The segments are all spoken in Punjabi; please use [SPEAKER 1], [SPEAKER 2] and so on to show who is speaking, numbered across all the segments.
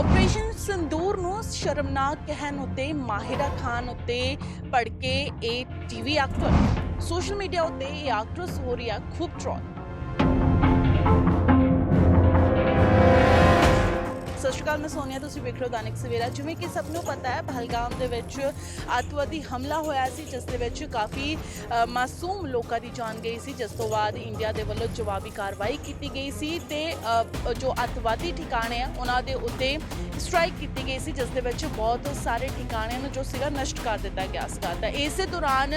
[SPEAKER 1] ਆਪਰੇਸ਼ਨ ਸੰਦੂਰ ਨੂੰ ਸ਼ਰਮਨਾਕ ਕਹਿਣ ਉਤੇ ਮਾਹਿਰਾ ਖਾਨ ਉਤੇ ਭੜਕੇ ਇਹ ਟੀਵੀ ਐਕਟਰ ਸੋਸ਼ਲ ਮੀਡੀਆ ਉਤੇ ਇਹ ਐਕਟਰਸ ਹੋ ਰਹੀ ਹੈ ਖੂਬ ਟ੍ਰੋਲ ਅਕਾਲ ਮੈਂ ਸੋਨੀਆ ਤੁਸੀਂ ਵੇਖ ਰਹੇ ਹੋ ਦਾਨਿਕ ਸਵੇਰਾ, ਜਿਵੇਂ ਕਿ ਸਭ ਨੂੰ ਪਤਾ ਹੈ, ਪਹਿਲਗਾਮ ਦੇ ਵਿੱਚ ਅੱਤਵਾਦੀ ਹਮਲਾ ਹੋਇਆ ਸੀ, ਜਿਸ ਦੇ ਵਿੱਚ ਕਾਫੀ ਮਾਸੂਮ ਲੋਕਾਂ ਦੀ ਜਾਨ ਗਈ ਸੀ, ਜਿਸ ਤੋਂ ਬਾਅਦ ਇੰਡੀਆ ਦੇ ਵੱਲੋਂ ਜਵਾਬੀ ਕਾਰਵਾਈ ਕੀਤੀ ਗਈ ਸੀ ਤੇ ਜੋ ਅੱਤਵਾਦੀ ਠਿਕਾਣੇ ਆ, ਉਹਨਾਂ ਦੇ ਉੱਤੇ ਸਟ੍ਰਾਈਕ ਕੀਤੀ ਗਈ ਸੀ ਜਿਸ ਦੇ ਵਿੱਚ ਬਹੁਤ ਸਾਰੇ ਠਿਕਾਣਿਆਂ ਨੂੰ ਜੋ ਸੀਗਾ ਨਸ਼ਟ ਕਰ ਦਿੱਤਾ ਗਿਆ ਸੀਗਾ ਤਾਂ ਇਸੇ ਦੌਰਾਨ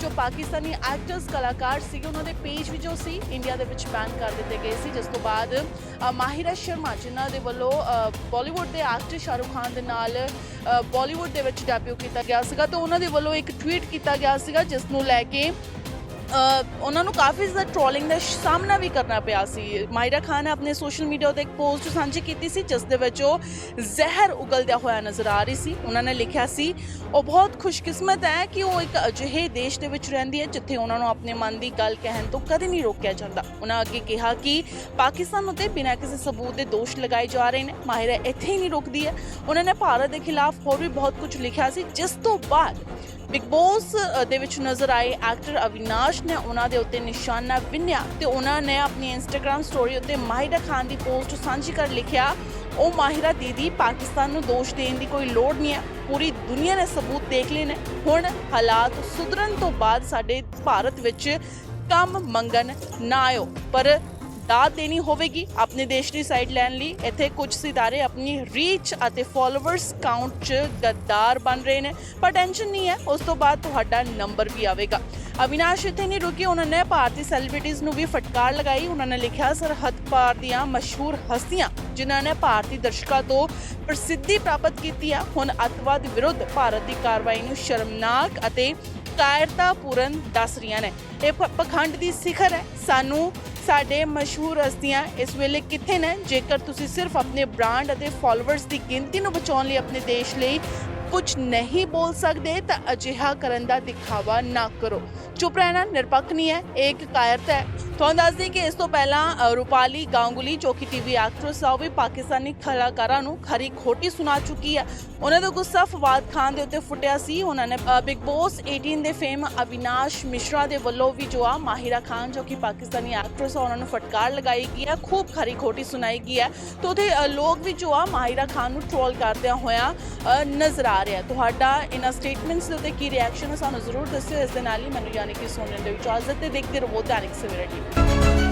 [SPEAKER 1] ਜੋ ਪਾਕਿਸਤਾਨੀ ਐਕਟਰਸ ਕਲਾਕਾਰ ਸੀਗੇ ਉਹਨਾਂ ਦੇ ਪੇਜ ਵੀ ਜੋ ਸੀ ਇੰਡੀਆ ਦੇ ਵਿੱਚ ਬੈਨ ਕਰ ਦਿੱਤੇ ਗਏ ਸੀ। ਜਿਸ ਤੋਂ ਬਾਅਦ ਅ, ਮਾਹਿਰਾ ਸ਼ਰਮਾ ਜਿਨ੍ਹਾਂ ਦੇ ਵੱਲੋਂ ਬਾਲੀਵੁੱਡ ਦੇ ਐਕਟਰ ਸ਼ਾਹਰੁਖ ਖਾਨ ਦੇ ਨਾਲ ਬਾਲੀਵੁੱਡ ਦੇ ਵਿੱਚ ਡੈਬਿਊ ਕੀਤਾ ਗਿਆ ਸੀਗਾ। ਤਾਂ ਉਹਨਾਂ ਦੇ ਵੱਲੋਂ ਇੱਕ ਟਵੀਟ ਕੀਤਾ ਗਿਆ ਸੀਗਾ ਜਿਸ ਨੂੰ ਲੈ ਕੇ ਉਹਨਾਂ ਨੂੰ ਕਾਫੀ ਜ਼ਿਆਦਾ ਟ੍ਰੋਲਿੰਗ ਦਾ ਸਾਹਮਣਾ ਵੀ ਕਰਨਾ ਪਿਆ ਸੀ। ਮਾਇਰਾ ਖਾਨ ਨੇ ਆਪਣੇ ਸੋਸ਼ਲ ਮੀਡੀਆ ਤੇ ਇੱਕ ਪੋਸਟ ਸਾਂਝੀ ਕੀਤੀ ਸੀ, ਜਿਸ ਦੇ ਵਿੱਚ ਉਹ ਜ਼ਹਿਰ ਉਗਲਦਿਆ ਹੋਇਆ ਨਜ਼ਰ ਆ ਰਹੀ ਸੀ। ਉਹਨਾਂ ਨੇ ਲਿਖਿਆ ਸੀ, ਉਹ ਬਹੁਤ ਖੁਸ਼ਕਿਸਮਤ ਹੈ ਕਿ ਉਹ ਇੱਕ ਅਜਿਹੇ ਦੇਸ਼ ਦੇ ਵਿੱਚ ਰਹਿੰਦੀ ਹੈ, ਜਿੱਥੇ ਉਹਨਾਂ ਨੂੰ ਆਪਣੇ ਮਨ ਦੀ ਗੱਲ ਕਹਿਣ ਤੋਂ ਕਦੇ ਨਹੀਂ ਰੋਕਿਆ ਜਾਂਦਾ। ਉਹਨਾਂ ਅੱਗੇ ਕਿਹਾ ਕਿ ਪਾਕਿਸਤਾਨ ਉਤੇ ਬਿਨਾਂ ਕਿਸੇ ਸਬੂਤ ਦੇ ਦੋਸ਼ ਲਗਾਏ ਜਾ ਰਹੇ ਨੇ। ਮਾਹਿਰਾ ਇੱਥੇ ਹੀ ਨਹੀਂ ਰੁਕਦੀ ਹੈ। ਉਹਨਾਂ ਨੇ ਭਾਰਤ ਦੇ ਖਿਲਾਫ ਹੋਰ ਵੀ ਬਹੁਤ ਕੁਝ ਲਿਖਿਆ ਸੀ, ਜਿਸ ਤੋਂ ਬਾਅਦ ਬਿਗ ਬੌਸ ਦੇ ਵਿੱਚ ਨਜ਼ਰ ਆਏ ਐਕਟਰ ਅਵਿਨਾਸ਼ ਨੇ ਉਹਨਾਂ ਦੇ ਉੱਤੇ ਨਿਸ਼ਾਨਾ ਵਿੰਨਿਆ ਤੇ ਉਹਨਾਂ ਨੇ ਆਪਣੀ ਇੰਸਟਾਗ੍ਰam ਸਟੋਰੀ ਉੱਤੇ ਮਾਹਿਰਾ ਖਾਨ ਦੀ ਪੋਸਟ ਸਾਂਝੀ ਕਰ ਲਿਖਿਆ, ਉਹ ਮਾਹਿਰਾ ਦੀਦੀ, ਪਾਕਿਸਤਾਨ ਨੂੰ ਦੋਸ਼ ਦੇਣ ਦੀ ਕੋਈ ਲੋੜ ਨਹੀਂ ਹੈ, ਪੂਰੀ ਦੁਨੀਆ ਨੇ ਸਬੂਤ ਦੇਖ ਲਏ ਨੇ। ਹੁਣ ਹਾਲਾਤ ਸੁਧਰਨ ਤੋਂ ਬਾਅਦ ਸਾਡੇ ਭਾਰਤ ਵਿੱਚ ਕੰਮ ਮੰਗਣ ਨਾ ਆਇਓ। ਪਰ ਦਾਤ ਦੇਣੀ ਹੋਵੇਗੀ ਆਪਣੇ ਦੇਸ਼ ਦੀ ਸਾਈਡ ਲੈਣ ਲਈ ਇੱਥੇ ਕੁਝ ਸਿਤਾਰੇ ਆਪਣੀ ਰੀਚ ਅਤੇ ਫਾਲੋਅਰਸ ਕਾਊਂਟ 'ਚ ਗੱਦਾਰ ਬਣ ਰਹੇ ਨੇ ਪਰ ਟੈਨਸ਼ਨ ਨਹੀਂ ਹੈ ਉਸ ਤੋਂ ਬਾਅਦ ਤੁਹਾਡਾ ਨੰਬਰ ਵੀ ਆਵੇਗਾ ਅਵਿਨਾਸ਼ ਇੱਥੇ ਨਹੀਂ ਰੁਕੇ ਉਹਨਾਂ ਨੇ ਭਾਰਤੀ ਸੈਲੀਬ੍ਰਿਟੀਜ਼ ਨੂੰ ਵੀ ਫਟਕਾਰ ਲਗਾਈ ਉਹਨਾਂ ਨੇ ਲਿਖਿਆ ਸਰਹੱਦ ਪਾਰ ਦੀਆਂ ਮਸ਼ਹੂਰ ਹਸਤੀਆਂ ਜਿਨ੍ਹਾਂ ਨੇ ਭਾਰਤੀ ਦਰਸ਼ਕਾਂ ਤੋਂ ਪ੍ਰਸਿੱਧੀ ਪ੍ਰਾਪਤ ਕੀਤੀ ਆ ਹੁਣ ਅੱਤਵਾਦ ਵਿਰੁੱਧ ਭਾਰਤ ਦੀ ਕਾਰਵਾਈ ਨੂੰ ਸ਼ਰਮਨਾਕ ਅਤੇ ਕਾਇਰਤਾਪੂਰਨ ਦੱਸ ਰਹੀਆਂ ਨੇ ਇਹ ਪਖੰਡ ਦੀ ਸਿਖਰ ਹੈ ਸਾਨੂੰ ਸਾਡੇ ਮਸ਼ਹੂਰ ਹਸਤੀਆਂ ਇਸ ਵੇਲੇ ਕਿੱਥੇ ਨੇ? ਜੇਕਰ ਤੁਸੀਂ ਸਿਰਫ ਆਪਣੇ ਬ੍ਰਾਂਡ ਅਤੇ ਫਾਲੋਅਰਸ ਦੀ ਗਿਣਤੀ ਨੂੰ ਬਚਾਉਣ ਲਈ ਆਪਣੇ ਦੇਸ਼ ਲਈ ਕੁਝ ਨਹੀਂ ਬੋਲ ਸਕਦੇ, ਤਾਂ ਅਜਿਹਾ ਕਰਨ ਦਾ ਦਿਖਾਵਾ ਨਾ ਕਰੋ। ਚੁੱਪ ਰਹਿਣਾ ਨਿਰਪੱਖ ਨਹੀਂ ਹੈ, ਇਹ ਇੱਕ ਕਾਇਰਤਾ ਹੈ। ਤੁਹਾਨੂੰ ਦੱਸ ਦਈਏ ਕਿ ਇਸ ਤੋਂ ਪਹਿਲਾਂ ਰੂਪਾਲੀ ਗਾਂਗੁਲੀ ਜੋ ਕਿ ਟੀਵੀ ਐਕਟਰਸ ਆ, ਉਹ ਵੀ ਪਾਕਿਸਤਾਨੀ ਕਲਾਕਾਰਾਂ ਨੂੰ ਖਰੀ ਖੋਟੀ ਸੁਣਾ ਚੁੱਕੀ ਹੈ। ਉਹਨਾਂ ਦਾ ਗੁੱਸਾ ਫਵਾਦ ਖਾਨ ਦੇ ਉੱਤੇ ਫੁੱਟਿਆ ਸੀ। ਉਹਨਾਂ ਨੇ ਬਿਗ ਬੌਸ 18 ਦੇ ਫੇਮ ਅਵਿਨਾਸ਼ ਮਿਸ਼ਰਾ ਦੇ ਵੱਲੋਂ ਵੀ ਜੋ ਆ, ਮਾਹਿਰਾ ਖਾਨ ਜੋ ਕਿ ਪਾਕਿਸਤਾਨੀ ਐਕਟਰਸ ਆ, ਉਹਨਾਂ ਨੂੰ ਫਟਕਾਰ ਲਗਾਈ ਗਈ ਹੈ, ਖੂਬ ਖਰੀ ਖੋਟੀ ਸੁਣਾਈ ਗਈ ਹੈ। ਤੇ ਉਹਦੇ ਲੋਕ ਵੀ ਜੋ ਆ, ਮਾਹਿਰਾ ਖਾਨ ਨੂੰ ਟ੍ਰੋਲ ਕਰਦਿਆਂ ਹੋਇਆ ਨਜ਼ਰ ਆ ਰਿਹਾ ਤੁਹਾਡਾ ਇਹਨਾਂ ਸਟੇਟਮੈਂਟਸ ਦੇ ਉੱਤੇ ਕੀ ਰਿਐਕਸ਼ਨ ਹੈ, ਸਾਨੂੰ ਜ਼ਰੂਰ ਦੱਸਿਓ। ਇਸ ਦੇ ਨਾਲ ਹੀ ਮੈਨੂੰ ਯਾਨੀ ਕਿ ਸੋਨਨ ਦੇ ਇਜਾਜ਼ਤ ਤੇ ਦੇਖਦੇ ਰਹੋ ਦਾਨਿਕ ਸਵੇਰਾ